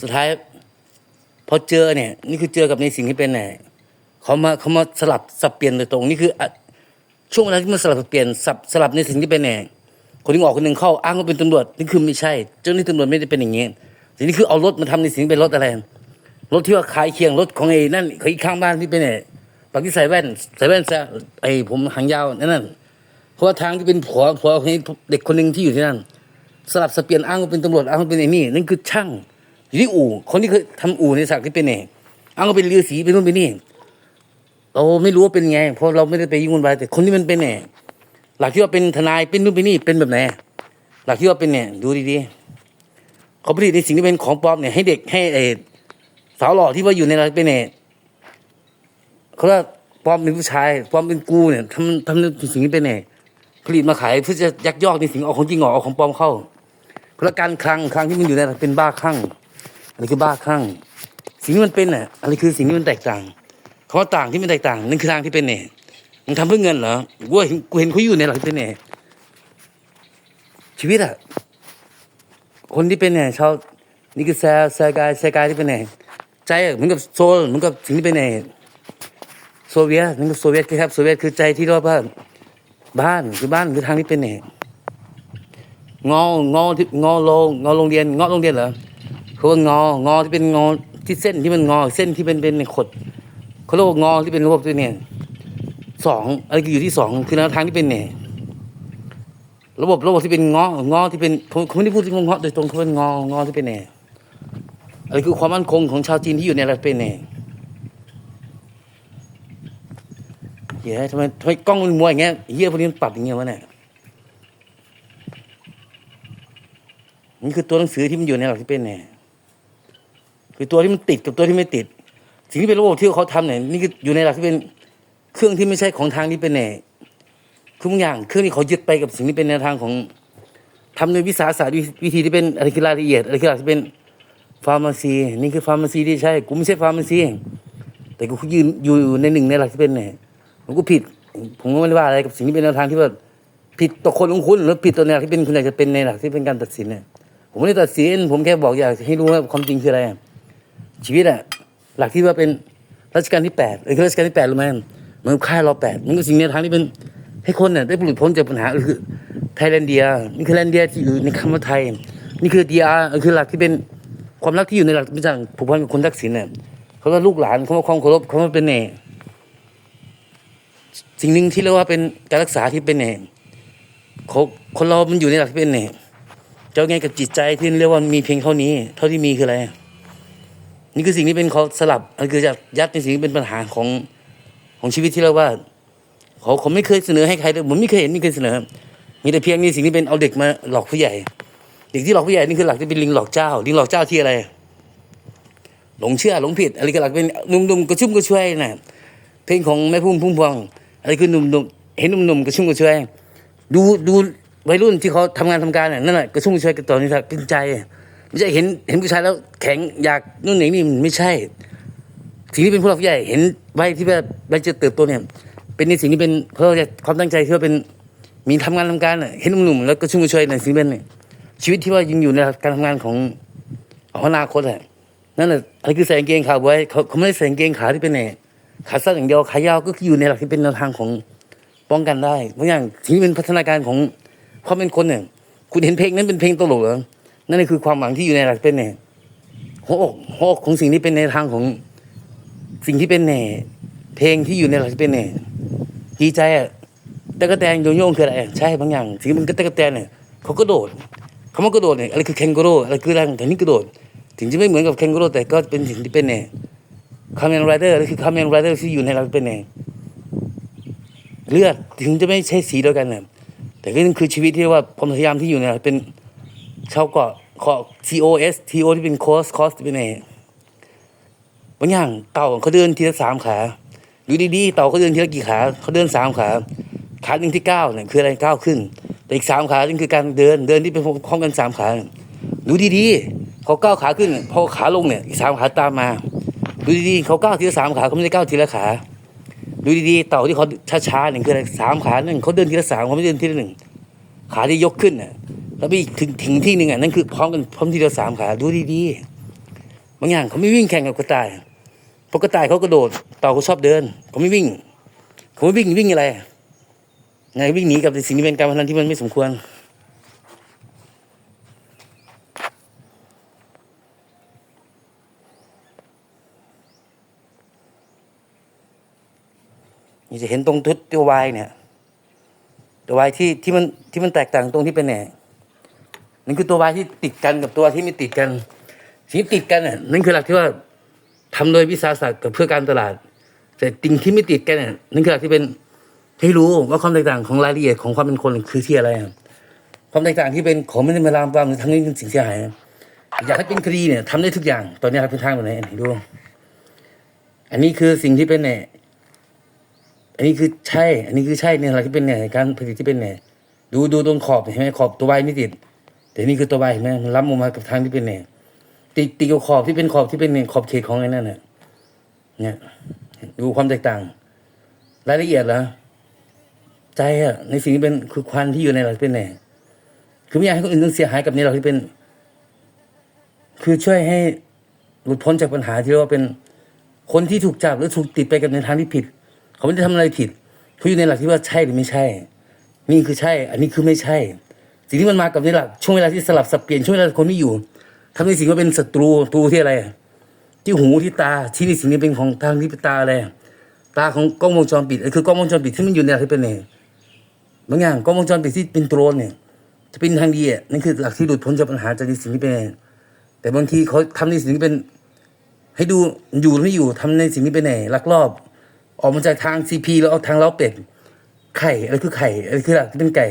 สุดท้ายพอเจอเนี่ย นี่คือเจอกับในสิ่งที่เป็นเนี่ยเขามาเขามาสลับสับเปลี่ยนโดยตรงนี่คือช่วงเวลาที่มันสลับสับเปลี่ยนสับสลับในสิ่งที่เป็นเนี่ยคนที่ออกคนหนึ่งเข้าอ้างว่าเป็นตำรวจนี่คือไม่ใช่ เจ้าหน้าที่ตำรวจไม่ได้เป็นอย่างนี้ทีนี้คือเอารถมาทำในสิ่งที่เป็นรถอะไรรถที่ว่าขายเคียงรถของไอ้นั่นเขาอีกข้างบ้านที่เป็นเนี่ยปากที่ใส่แว่นใส่แว่นซะไอ้ผมหางยาวนั่นนั่นเพราะว่าทางที่เป็นผัวผัวของเด็กคนหนึ่งที่อยู่ที่นั่น สลับสเปลี่ยนอ้างว่าเป็นตำรวจอ้างว่าเป็นไอ้นี่นั่นคือช่างอยู่ที่อู่คนที่เคยทำอู่ในศักดิ์ที่เป็นเองอ้างว่าเป็นเรือสีเป็นนู่นเป็นนี่เราไม่รู้ว่าเป็นไง เพราะเราไม่ได้ไปยุ่งวุ่นวายแต่คนที่มันเป็นเนี่ยหลักที่ว่าเป็นทนายเป็นนู่นเป็นนี่เป็นแบบไหนหลักที่ว่าเป็นเนี่ยดูดีๆเขาผลิตในสิ่งที่เป็นของปลอมเนี่ยให้เด็กให้ไอ้สาวหล่อที่ว่าอยู่ในเราเป็นเนี่ยเขาว่าปลอมเป็นผู้ชายปลอมเป็นกูเนี่ยทำทำในสิ่งที่เป็นเนี่ยผลิตมาขายเพื่อจะยักยอกในสิ่งเอาของจริงออกเอาของปลอมเข้า แล้วการคลังคลังที่มันอยู่ในเป็นบ้าคลั่งอะไรคือบ้าคลั่งสิ่งที่มันเป็นน่ะอะไรคือสิ่งที่มันแตกต่างคำว่าต่างที่มันแตกต่างนั่นคือทางที่เป็นเนี่ยมึงทำเพื่อเงินเหรอกูเห็นกูเห็นเขาอยู่ในหลักที่เป็นเนี่ยชีวิตอะคนที่เป็นเนี่ยชาวนี่คือแซวแซวกายแซวกายที่เป็นเนี่ยใจเหมือนกับโซลเหมือนกับสิ่งที่เป็นเนี่ยโซเวียตเหมือนกับโซเวียตครับโซเวียตคือใจที่รียกว่าบ้านคือบ้านคือทางที่เป็นเนี่ย งองอที่งอโรงงอโรงเรียนงอโรงเรียนเหรอเขาว่างองอที่เป็นงอที่เส้นที่มันงอเส้นที่เป็นเป็นขดเขาเรียกว่างอที่เป็นระบบตัวเนี่ยสองอะไรคืออยู่ที่สองคือแนวทางที่เป็นเนี่ยระบบระบบที่เป็นงองอที่เป็นผมผมไม่ได้พูดถึงงอโดยตรงเขาเป็นงองอที่เป็นเนี่ยอะไรคือความมั่นคงของชาวจีนที่อยู่ในอะเป็นเนี่ยเหี้ยทำไมทำไมกล้องมันมัวอย่างเงี้ยเหี้ยพวกนี้มันปรับอย่างเงี้ยวะเนี่ย นี่คือตัวหนังสือที่มันอยู่ในหลักที่เป็นเนี่ยคือตัวที่มันติดกับตัวที่ไม่ติด สิ่งที่เป็นระบบที่เขาทำเนี่ยนี่คืออยู่ในหลักที่เป็นเครื่องที่ไม่ใช่ของทางที่เป็นเนี่ยคือบางอย่างเครื่องที่เขายึดไปกับสิ่งที่เป็นแนวทางของทำโดยวิสาสะวิธีที่เป็นอะไรคือรายละเอียดอะไรคือหลักที่เป็นฟาร์มาซี นี่คือฟาร์มาซีที่ใช่กูไม่ใช่ฟาร์มาซีแต่กูยืนอยู่ในหนึ่งในหลักที่เป็นเนี่ยผมก็ผิด ผมก็ไม่ได้ว่าอะไรกับสิ่งที่เป็นแนวทางที่ว่าผิดต่อคนของคุณหรือผิดต่อแนวที่เป็นคุณอยากจะเป็นในหลักที่เป็นการตัดสินเนี่ย ผมไม่ได้ตัดสิน ผมแค่บอกอยากให้รู้ว่าความจริงคืออะไร ชีวิตอะหลักที่ว่าเป็นรัชกาลที่แปดเออรัชกาลที่แปดรู้ไหมมันค่ายเราแปดมันก็สิ่งแนทางที่เป็นให้คนเนี่ยได้หลุดพ้นจากปัญหาคือไทยแลนเดียนี่คือแลนเดียที่อยู่ในคำว่าไทย นี่คือดีอาร์คือหลักที่เป็นความรักที่อยู่ในหลักที่เป็นผูกพันกับคนทักษิณเนี่ยเขาว่าลูกหลานเขาว่าความเคารพเขาว่าเป็นเนี่ยสิ่งหนึ่งที่เรียกว่าเป็นการรักษาที่เป็นเนี่ยคนคนเรามันอยู่ในหลักที่เป็นเนี่ย จะเอาไงกับจิตใจที่เรียกว่ามีเพียงเท่านี้ เท่าที่มีคืออะไร นี่คือสิ่งที่เป็นเขาสลับอันคือจะยัดในสิ่งที่เป็นปัญหาของของชีวิตที่เรียกว่าเขาเขาไม่เคยเสนอให้ใครเลยผมไม่เคยเห็นไม่เคยเสนอ มีแต่เพียงนี่สิ่งที่เป็นเอาเด็กมาหลอกผู้ใหญ่ เด็กที่หลอกผู้ใหญ่นี่คือหลักที่เป็นลิงหลอกเจ้า ลิงหลอกเจ้าที่อะไร หลงเชื่อหลงผิด อะไรก็หลักเป็นนุ่มๆกระชุ่มกระชวยนะเพลงของแม่พุ่มพุ่มพวงอะไรคือหนุ่มๆเห็นหนุ่มๆกระชุ่มกระชวยดูดู วัยรุ่นที่เขาทำงานทำการน่ะนั่นแหละกระชุ่มกระชวยกันต่อนี่เป็นใจไม่ใช่เห็นเห็นผู้ชายแล้วแข็งอยากนู่นนี่นี่มันไม่ใช่ สิ่งที่เป็นผู้หลักผู้ใหญ่เห็นวัยที่แบบวัยจะเติบโตเนี่ย เป็นในสิ่งที่เป็นเพราะความตั้งใจที่ว่าเป็นมีทำงานทำการเห็นหนุ่มๆแล้วก็ชุ่มกระชวยในสิ่งเป็นชีวิตที่ว่ายังอยู่ในการทำงานของของอนาคตอะนั่นแหละอะไรคือใส่กางเกงขาไว้เขาเขาไม่ได้ใส่กางเกงขาที่เป็นเนี่ยขาสั้นอย่างเดียวขายาวก็ออยู่ในหลักที่เป็นแนวทางของป้องกันได้บางอย่างที่เป็นพัฒนาการของ ควาเป็นคนเนี่ยคุณเห็นเพลงนั้นเป็นเพลงตลกเหรอนั่นคือความหวังที่อยู่ในหลักเป็นเนี่ยหัวอกหัวอกของสิ่งที่เป็นในทางของสิ่งที่เป็นเนี่ยเพลงที่อยู่ในหลักเป็นเนี่ยดีใจอะตะกะแตนโยโย่คืออะไรใช่บางอย่างสิ่งมันก็ตะกะแตนเนี่ยเขาก็โดดคำว่ากระโดดเนี่ยอะไรคือแคนกโรอะไรคือแรงแต่นี่กระโดด ถึงจะไม่เหมือนกับแคนกโรแต่ก็เป็นสิ่งที่เป็นเนี่ยคาเมนไรเดอร์นี่คือคาเมนไรเดอร์ที่อยู่ในเราเป็นเองเลือดถึงจะไม่ใช่สีเดียวกันนะ แต่ก็นั่นคือชีวิตที่ว่าความพยายามที่อยู่ในเราเป็นชาวเกาะขอ C O S T O ที่เป็นคอสคอสที่เป็นเองบางอย่างเต่าเขาเดินทีละสามขาอยู่ดีๆเต่าเขาเดินทีละกี่ขาเขาเดินสามขาขาหนึ่งที่เก้าเนี่ยคืออะไรเก้าขึ้น แต่อีกสามขานี่คือการเดินเดินที่เป็นพร้อมกันสามขาดูดีๆเขาก้าวขาขึ้นพอขาลงเนี่ยอีกสามขาตามมา ดูดีๆเขาก้าวทีละสามขาเขาไม่ได้ก้าวทีละขา ดูดีๆ เต่าที่เขาช้าๆหนึ่งคืออะไรสามขาหนึ่งเขาเดินทีละสามเขาไม่เดินทีละหนึ่งขาที่ยกขึ้นอะ แล้วไปถึงถึงที่หนึ่งอะนั่นคือพร้อมกันพร้อมทีละสามขาดูดีๆบางอย่างเขาไม่วิ่งแข่งกับกระต่ายเพราะกระต่ายเขากระโดดเต่าเขาชอบเดินเขาไม่วิ่งเขาไม่วิ่งวิ่งอะไรไงวิ่งหนีกับสิ่งที่เป็นการพนันที่มันไม่สมควร นี่จะเห็นตรงทุดตัววายเนี่ย ตัววายที่ที่มันที่มันแตกต่างตรงที่เป็นแหน่นั่นคือตัววายที่ติดกันกับตัวที่ไม่ติดกันสิ่งติดกันน่ะนั่นคือหลักที่ว่าทำโดยวิสาสะกับเพื่อการตลาด แต่สิ่งที่ไม่ติดกันน่ะนั่นคือหลักที่เป็นให้รู้ว่าความแตกต่างของรายละเอียดของความเป็นคนคือที่อะไรความแตกต่างที่เป็นของไม่ได้มาลามปามหรือทำให้เป็นสิ่งเสียหายอยากให้เป็นคดีเนี่ยทำได้ทุกอย่าง ตอนนี้ครับเป็นทางแบบไหนอันไหนดู อันนี้คือสิ่งที่เป็นเนี่ย อันนี้คือใช่ อันนี้คือใช่เนี่ยอะไรที่เป็นเนี่ยการผลิตที่เป็นเนี่ยดูดูตรงขอบเห็นไหมขอบตัวใบไม่ติด แต่นี่คือตัวใบเห็นไหมมันล้ำออกมากับทางที่เป็นเนี่ยติดติดกับขอบที่เป็นขอบที่เป็นเนี่ยขอบเขตของไอ้นั่นน่ะเนี่ยดูความแตกต่าง รายละเอียดเหรอใจอะในสิ่งที่เป็นคือควันที่อยู่ในหลักที่เป็นเนี่ยคือไม่อยากให้คนอื่นต้องเสียหายกับในหลักที่เป็น คือช่วยให้หลุดพ้นจากปัญหาที่เรียกว่าเป็นคนที่ถูกจับหรือถูกติดไปกับในทางที่ผิด เขาไม่ได้ทำอะไรผิดเขาอยู่ในหลักที่ว่าใช่หรือไม่ใช่ นี่คือใช่ อันนี้คือไม่ใช่ สิ่งที่มันมากับในหลักช่วงเวลาที่สลับสับเปลี่ยนช่วงเวลาคนไม่อยู่ทำในสิ่งว่าเป็นศัตรูศัตรูที่อะไร ที่หูที่ตาที่นี่สิ่งนี้เป็นของทางที่เป็นตาอะไรตาของกล้องวงจรปิดคือกล้องวงจรปิดที่มันอยู่ในหลักที่เป็นเนี่ยบางอย่างกล้องวงจรปิดที่เป็นโดรนเนี่ยจะเป็นทางดีอะนั่นคือหลักที่หลุดพ้นจากปัญหาจากในสิ่งที่เป็น แต่บางทีเขาทำในสิ่งที่เป็น ให้ดูอยู่หรือไม่อยู่ทำในสิ่งที่เป็นไหนลักลอบ ออกมาจากทางซีพีแล้วเอาทางเล้าเป็ด ไข่อะไรคือไข่อะไรคือหลักที่เป็นไก่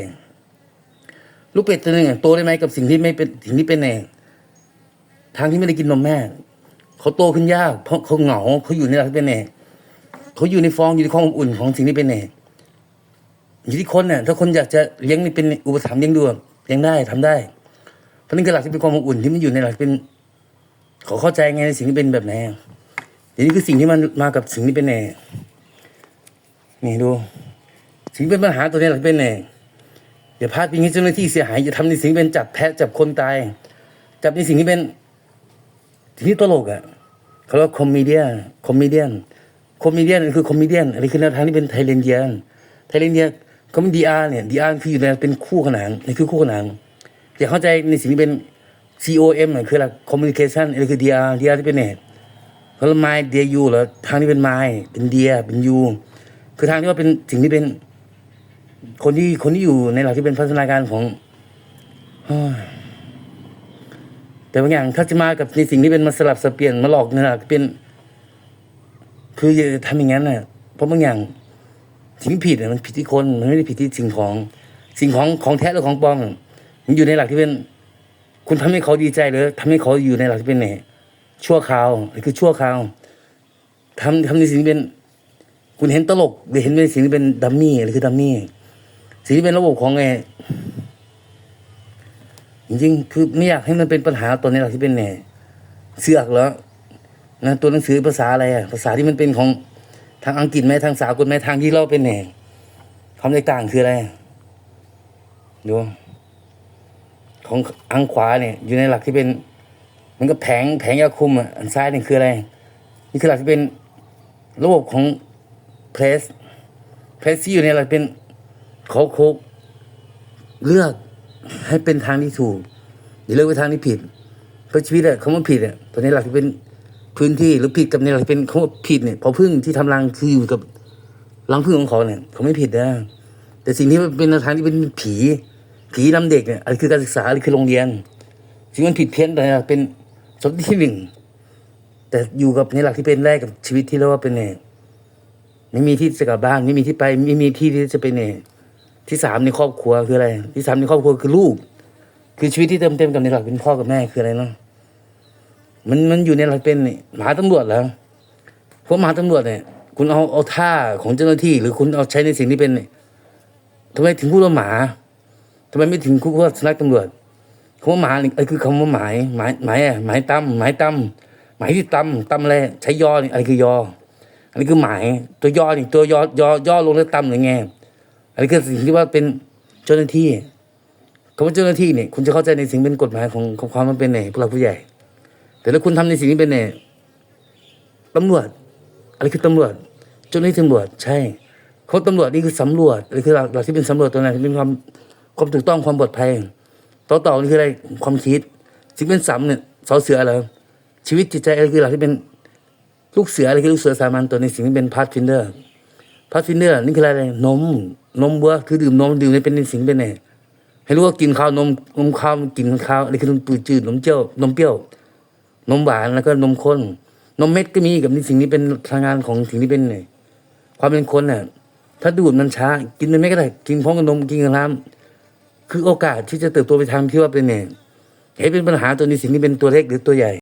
ลูกเป็ดตัวหนึ่งโตได้ไหมกับสิ่งที่ไม่เป็นสิ่งที่เป็นแน่ทางที่ไม่ได้กินนมแม่เขาโตขึ้นยาก เพราะเขาเหงาเขาอยู่ในหลักที่เป็นแน่เขาอยู่ในฟองอยู่ในความอบอุ่นของสิ่งที่เป็นแน่อยู่ที่คนเนี่ยถ้าคนอยากจะเลี้ยงนี่เป็นอุปถัมภ์เลี้ยงดูเลี้ยงได้ทำได้เพราะนั่นคือหลักที่เป็นความอบอุ่นที่มันอยู่ในหลักเป็นเขาเข้าใจไงในสิ่งที่เป็นแบบไหนอะเดี๋ยวนี้คือสิ่งที่มันมากับสิ่งที่เป็นแน นี่ดู สิ่งเป็นปัญหาตัวนี้หลักเป็นไงอย่าพลาดพิงให้เจ้าหน้าที่เสียหายอย่าทำในสิ่งเป็นจับแพะจับคนตาย จับในสิ่งที่เป็นที่ตลกอะเขาเรียกว่าคอมเมเดียคอมเมเดียนคอมเมเดียนคือคอมเมเดียนอันนี้คือแนวทางที่เป็นไทยเลนเดียนไทยเลนเดียเขาเป็นดีอาร์เนี่ยดีอาร์คืออยู่ในเป็นคู่ขนานนี่คือคู่ขนานอย่าเข้าใจในสิ่งที่เป็น COM เนี่ยคือหลัก communication อันนี้คือ DR DR ที่เป็นเน็ตเขาเรียกไมเดียยูเหรอทางที่เป็นไม้เป็นเดียเป็นยู คือทางที่ว่าเป็นสิ่งที่เป็น คนที่คนที่อยู่ในหลักที่เป็นพัฒนาการของแต่บางอย่างถ้าจะมากับในสิ่งที่เป็นมาสลับสับเปลี่ยนมาหลอกในหลักที่เป็น คืออย่าทำอย่างนั้นน่ะ เพราะบางอย่างสิ่งผิดน่ะมันผิดที่คนมันไม่ได้ผิดที่สิ่งของ สิ่งของของแท้หรือของปลอมมันอยู่ในหลักที่เป็น คุณทำให้เขาดีใจหรือทำให้เขาอยู่ในหลักที่เป็นเนี่ยชั่วคราวคือชั่วคราวทำทำในสิ่งที่เป็น คุณเห็นตลกหรือเห็นเป็นสิ่งที่เป็นดัมมี่อะไรคือดัมมี่สิ่งที่เป็นระบบของไงจริงๆคือไม่อยากให้มันเป็นปัญหาตัวนี้หรอกที่เป็นเนี่ยเสือกเหรอนะตัวหนังสือภาษาอะไรอะภาษาที่มันเป็นของทางอังกฤษไหมทางสากลไหมทางที่เราเป็นเนี่ยความแตกต่างคืออะไรดูของอังขวาเนี่ย อยู่ในหลักที่เป็น มันก็แผงแผงยาคุมอะอันซ้ายนี่คืออะไร นี่คือหลักที่เป็นระบบของ เพรสเพรสที่อยู่ในหลักเป็นเขาโคกเลือกให้เป็นทางที่ถูกอย่าเลือกไปทางที่ผิด เพราะชีวิตอะคำว่าผิดอะตัวในหลักที่เป็นพื้นที่หรือผิดกับในหลักที่เป็นคำว่าผิดเนี่ยพอพึ่งที่ทำรังคืออยู่กับรังพึ่งของเขาเนี่ยเขาไม่ผิดนะแต่สิ่งที่มันเป็นทางที่เป็นผีผีนำเด็กเนี่ยอะไรคือการศึกษาอะไรคือโรงเรียนสิ่งมันผิดเพี้ยนแต่เป็นสมที่หนึ่งแต่อยู่กับในหลักที่เป็นแรกกับชีวิตที่เรียกว่าเป็นเนี่ย ไม่มีที่จะกลับบ้านไม่มีที่ไปไม่มีที่ที่จะไปเนี่ยที่สามในครอบครัวคืออะไร ที่สามในครอบครัวคือลูก คือชีวิตที่เต็มเต็มกับในหลักเป็นพ่อกับแม่คืออะไรเนาะมันมันอยู่ในหลักเป็นหมาตำรวจแล้วพวกหมาตำรวจเนี่ย คุณเอาเอาท่าของเจ้าหน้าที่ หรือคุณเอาใช้ในสิ่งที่เป็นเนี่ยทำไมถึงพูดว่าหมาทำไมไม่ถึงพูดว่าสุนัขตำรวจคำว่าหมาเนี่ยเอ้คือคำว่าหมายหมายหมายอะหมายตั้มหมายตั้มหมายที่ตั้มตั้มอะไรใช้ยอนี่อะไรคือยอ อันนี้คือหมายตัวย่อนี่ตัวย่อย่อย่อลงแล้วต่ำหรือไงอันนี้คือสิ่งที่ว่าเป็นเจ้าหน้าที่ก็ำว่าเจ้าหน้าที่เนี่ยคุณจะเข้าใจในสิ่งเป็นกฎหมายของของความมันเป็นเนี่ยผู้หลักผู้ใหญ่ แต่ถ้าคุณทำในสิ่งนี้เป็นเนี่ยตำรวจอะไรคือตำรวจเจ้าหน้าที่ตำรวจใช่เขาตำรวจนี่คือสำรวจอะไรคือหลักที่เป็นสำรวจตัวนั้นเป็นความความถูกต้องความปลอดภัยต่อต่อนี่คืออะไรความคิดสิ่งเป็นสำเนี่ยเสาเสืออะไรชีวิตจิตใจอะไรคือหลักที่เป็น ลูกเสืออะไรคือลูกเสือสามัญตัวในสิ่งที่เป็นพาร์ทฟินเดอร์พาร์ทฟินเดอร์นี่คืออะไรนมนมวัวคือดื่มนมดื่มในเป็นในสิ่งเป็นเนี่ยให้รู้ว่ากินข้าวนมนมข้าวกินข้าวอะไรคือนมปืดจืดนมเจียวนมเปรี้ยวนมหวานแล้วก็นมข้นนมเม็ดก็มีกับนี่สิ่งนี้เป็นพลังงานของสิ่งที่เป็นเนี่ยความเป็นคนน่ะถ้าดูดมันช้า กินมันไม่ก็ได้กินพร้อมกับนมกินกับน้ำคือโอกาสที่จะเติบโตไปทางที่ว่าเป็นเนี่ยเห็นเป็นปัญหาตัวนี้สิ่งนี้เป็นตัวเล็กหรือตัวใหญ่